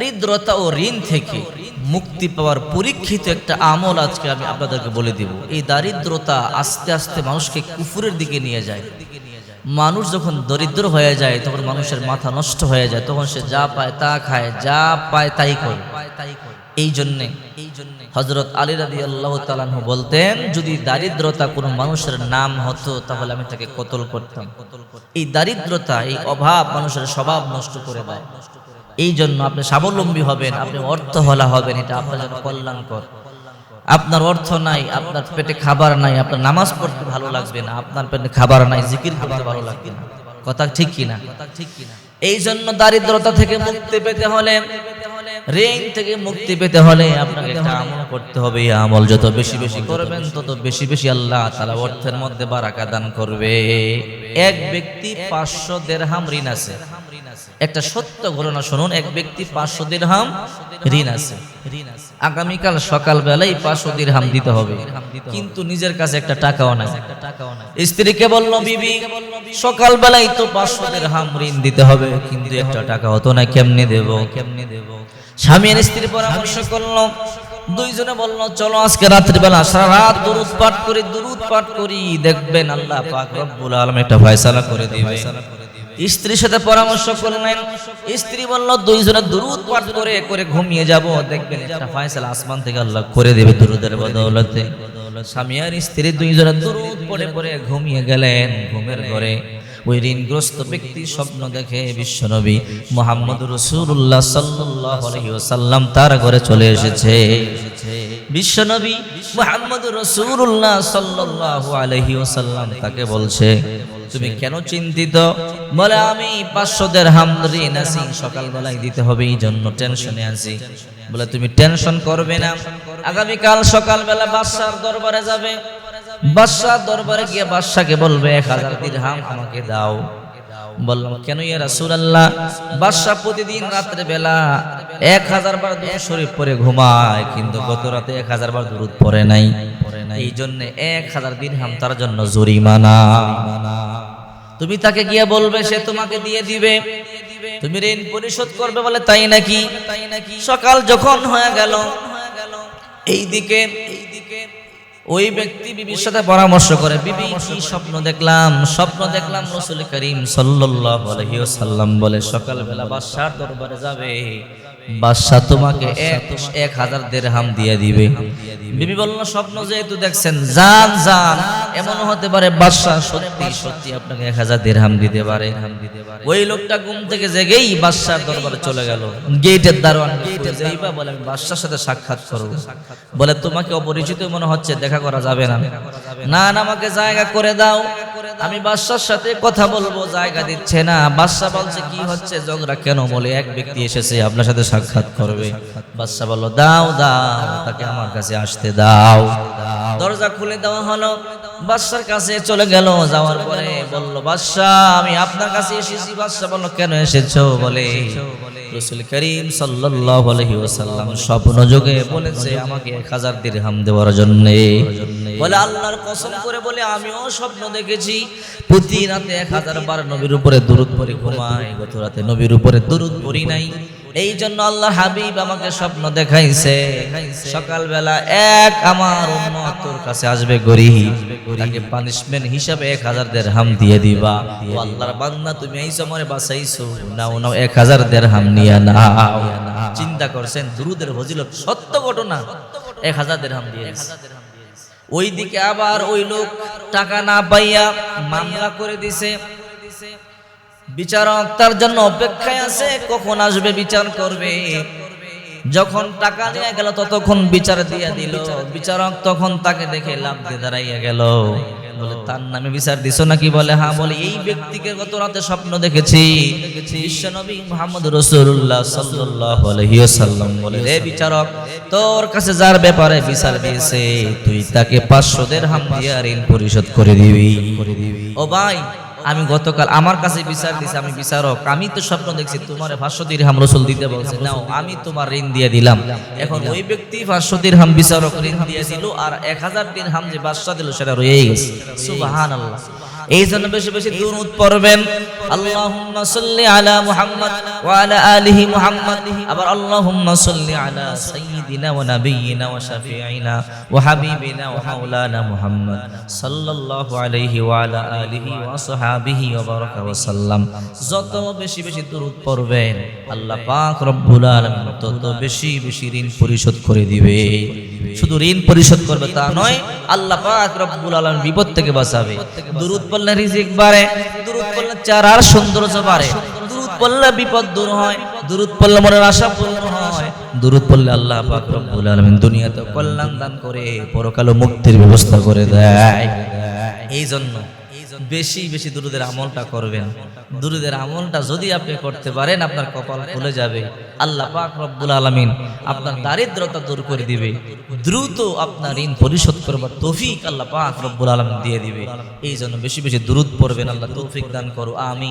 দারিদ্রতা ও ঋণ থেকে মুক্তি পাওয়ার পরীক্ষিত একটা আমল আজকে আমি আপনাদেরকে বলে দিব। এই দারিদ্রতা আস্তে আস্তে মানুষকে কুফুরের দিকে নিয়ে যায়। মানুষ যখন দরিদ্র হয়ে যায়, তখন মানুষের মাথা নষ্ট হয়ে যায়, তখন সে যা পায় তা খায়, যা পায় তাই করে। এই জন্যে হজরত আলী রাদি আল্লাহ তালানহু বলতেন, যদি দারিদ্রতা কোনো মানুষের নাম হতো, তাহলে আমি তাকে কতল করতাম। এই দারিদ্রতা, এই অভাব মানুষের স্বভাব নষ্ট করে দেয়। এই জন্য আপনি স্বাবলম্বী হবেন, আপনি অর্থহলা হবেন, এটা আপনার জন্য কল্যাণকর। আপনার অর্থ নাই, আপনার পেটে খাবার নাই, আপনার নামাজ পড়তে ভালো লাগবে না, আপনার পেটে খাবার নাই, জিকির করতে ভালো লাগবে না। কথা ঠিক কিনা? এই জন্য দারিদ্রতা থেকে মুক্তি পেতে হলে, ঋণ থেকে মুক্তি পেতে হলে আপনাকে একটা আমল করতে হবে। এই আমল যত বেশি বেশি করবেন, তত বেশি বেশি আল্লাহ তাআলা অর্থের মধ্যে বারাকা দান করবে। এক ব্যক্তি পাঁচশো দেড়হাম ঋণ আছে। একটা সত্য ঘটনা শুনুন, এক ব্যক্তি পাঁচশো দিরহাম ঋণ আছে। আগামীকাল সকাল বেলায় পাঁচশো দিরহাম দিতে হবে। কিন্তু নিজের কাছে একটা টাকাও নাই। স্ত্রীকে বলল, বিবি সকাল বেলায় তো পাঁচশো দিরহাম ঋণ দিতে হবে, কিন্তু একটা টাকা হতো না কেমনে দেব? কেমনে দেব স্বামী আর স্ত্রী পরামর্শ করল, দুইজনে বলল, চলো আজকে রাত্রিবেলা সারা রাত দুরুদ পাঠ করি, দুরুদ পাঠ করি, দেখবেন আল্লাহ পাক রব্বুল আলামিন একটা ফয়সালা করে দিবে। স্ত্রীর সাথে পরামর্শ করলেন স্ত্রী বলল, দুইজনে দুরুদ পাঠ করে করে ঘুমিয়ে যাব। দেখবেন একটা ফয়সালা আসমান থেকে আল্লাহ করে দেবে দুরুদের বদৌলতে। স্বামী আর স্ত্রী দুইজনে দুরুদ পড়ে পড়ে ঘুমিয়ে গেলেন ঘুমের ঘরে। ওই ঋণগ্রস্ত ব্যক্তি স্বপ্ন দেখে বিশ্বনবী মোহাম্মদ রসুল্লাহ সাল্লাহ সাল্লাম তার ঘরে চলে এসেছে। বিশ্বনবী মোহাম্মদ রসুল্লাহ সাল্লাহ আলহি ওসাল্লাম তাকে বলছে তুমি কেন চিন্তিত? বলে আমি পাঁচশো দের হাম ঋণ আছি সকালবেলায় দিতে হবে এই জন্য টেনশনে আছি। বলে তুমি টেনশন করবে না। আগামীকাল সকালবেলা বাদশার দরবারে যাবে। বাদশাহ দরবারে গিয়ে বাদশাকে বলবে এক হাজার দিরহাম আমাকে দাও। বললাম কেন ইয়া রাসূলুল্লাহ? বাদশাহ প্রতিদিন রাত্রে বেলা এক হাজার বার দুরূদ শরীফ পরে ঘুমায় কিন্তু গত রাতে এক হাজার বার দুরূদ পড়ে নাই। এই জন্য এক হাজার দিরহাম তার জন্য জরিমানা। তুমি তাকে গিয়ে বলবে, সে তোমাকে দিয়ে দিবে। তুমি ঋণ পরিশোধ করবে বলে তাই নাকি? সকাল যখন হয়ে গেল, এই দিকে ওই ব্যক্তি বিবির সাথে পরামর্শ করে, বিবি, কি স্বপ্ন দেখলাম? স্বপ্ন দেখলাম রসুল করিম সাল্লাল্লাহু আলাইহি ওয়াসাল্লাম বলে, সকালবেলা বাদশার দরবারে যাবে। বাদশাহ তোমাকে এক হাজার দেড়হাম দিয়ে দিবে। বিবি বলল স্বপ্ন যেহেতু দেখছেন জান জান এমন হতে পারে বাদশাহ সত্যি সত্যি আপনাকে এক হাজার দেড়হাম দিতে পারে। ওই লোকটা ঘুম থেকে জেগেই বাদশার দরবারে চলে গেল। গেটের দারোয়ান গেটে যাইবা বলে আমি বাদশার সাথে সাক্ষাৎ করব। বলে তোমাকে অপরিচিত মনে হচ্ছে দেখা করা যাবে না। না না আমাকে জায়গা করে দাও। আমি বাদশার সাথে কথা বলব, জায়গা দিচ্ছে না। বাদশা বলছে, কি হচ্ছে? ঝগড়া কেন বলে? এক ব্যক্তি এসেছে, আপনার সাথে সাক্ষাৎ করবে। বাদশা বলল, দাও দাও, তাকে আমার কাছে আসতে দাও। দরজা খুলে দেওয়া হলো। বাদশার কাছে চলে গেল, যাওয়ার পরে বলল বাদশাহ আমি আপনার কাছে এসেছি। বাদশাহ বলল, কেন এসেছ? বলে, রসুল করিম সাল্লাল্লাহু আলাইহি ওয়াসাল্লাম স্বপ্ন যোগে বলেছে, আমাকে 1000 দিরহাম দেওয়ার জন্য। বলে আল্লাহর কসম করে বলে, আমিও স্বপ্ন দেখেছি। প্রতি রাতে 1000 বার নবীর উপরে দরুদ পড়ে ঘুমাই, গত রাতে নবীর উপরে দরুদ পড়ি নাই। এই জন্য আল্লাহ হাবিব আমাকে স্বপ্ন দেখাইছে। সকালবেলা এক আমার তোর কাছে আসবে গরিব। তাকে পানিশমেন্ট হিসাবে এক হাজার দেড়হাম দিয়ে দিবা। ও আল্লাহর বান্দা, তুমি এই সময় বাঁচাইছো। নাও নাও, এক হাজার দেড়হাম নিয়ে নাও। চিন্তা করছেন, দুরুদের ফজিলত সত্য ঘটনা? এক হাজার দেড় হাম দিয়ে ওই দিকে আবার ওই লোক টাকা না পাইয়া মামলা করে দিছে। বিচারক তার জন্য অপেক্ষায় আছে, কখন আসবে, বিচার করবে। যখন টাকা নিয়ে গেল, ততক্ষণ বিচার দিয়ে দিল। বিচারক তখন তাকে দেখে লাভ দিয়ে দাঁড়াইয়া গেল। বলে, তার নামে বিচার দিছো নাকি? বলে হ্যাঁ বলে, এই ব্যক্তিকে গত রাতে স্বপ্ন দেখেছি। বিশ্বনবী মোহাম্মদ রসুল্লাহ সাল্লাল্লাহু আলাইহি ওয়াসাল্লাম বলে বিচারক, তোর কাছে যার ব্যাপারে বিচার দিয়েছে, তুই তাকে পাঁচশো দেড়হাম দিয়ে ঋণ পরিশোধ করে দিবি। ও ভাই আমি গতকাল আমার কাছে বিচার দিছি আমি বিচারক, আমি তো স্বপ্ন দেখছি, তোমার পাঁচশো হাম রসুল দিতে বলছে। নাও, আমি তোমার ঋণ দিয়ে দিলাম। এখন ওই ব্যক্তি পাঁচশো হাম বিচারক ঋণ দিয়ে দিল আর এক হাজার দিন হাম যে বাদশা দিল, সেটা রয়েই গেছে। সুবাহান আল্লাহ এই জন্য বেশি বেশি দুরুদ পড়বেন। আল্লাহুম্মা সাল্লি আলা মুহাম্মদ ওয়া আলা আলিহি মুহাম্মদ। আবার আল্লাহুম্মা সাল্লি আলা সাইয়্যিদিনা ওয়া নাবিয়্যিনা ওয়া শাফিঈনা ওয়া হাবিবিনা ওয়া মাওলানা মুহাম্মদ সাল্লাল্লাহু আলাইহি ওয়া আলা আলিহি ওয়া সাহাবিহি ওয়া বারাকা ওয়া সাল্লাম। যত বেশি বেশি দুরুদ পড়বেন, আল্লাহ পাক রব্বুল আলামিন তত বেশি বেশি ঋণ পরিশোধ করে দিবে। শুধু ঋণ পরিশোধ করবে তা নয়, আল্লাহ পাক রব্বুল আলামিন বিপদ থেকে বাঁচাবে। দুরুদ পড়লে রিজিক বাড়ে, দুরুদ পড়লে চারার সৌন্দর্য বাড়ে। দুরুদ পড়লে বিপদ দূর হয়, দুরুদ পড়লে মনের আশা পূর্ণ হয়। দুরুদ পড়লে আল্লাহ পাক রব্বুল আলামিন দুনিয়াতে কল্যাণ দান করে পরকালে মুক্তির ব্যবস্থা করে দেয়। এই জন্য বেশি বেশি দুরুদের আমলটা করবেন। দুরুদের আমলটা যদি আপনি করতে পারেন, আপনার কপাল খুলে যাবে। আল্লাহ পাক রব্বুল আলমিন আপনার দারিদ্রতা দূর করে দিবে। দ্রুত আপনার ঋণ পরিশোধ করবার তৌফিক আল্লাহ পাক রব্বুল আলামিন দিয়ে দিবে। এই জন্য বেশি বেশি দুরুদ পড়বেন। আল্লাহ তৌফিক দান করো। আমি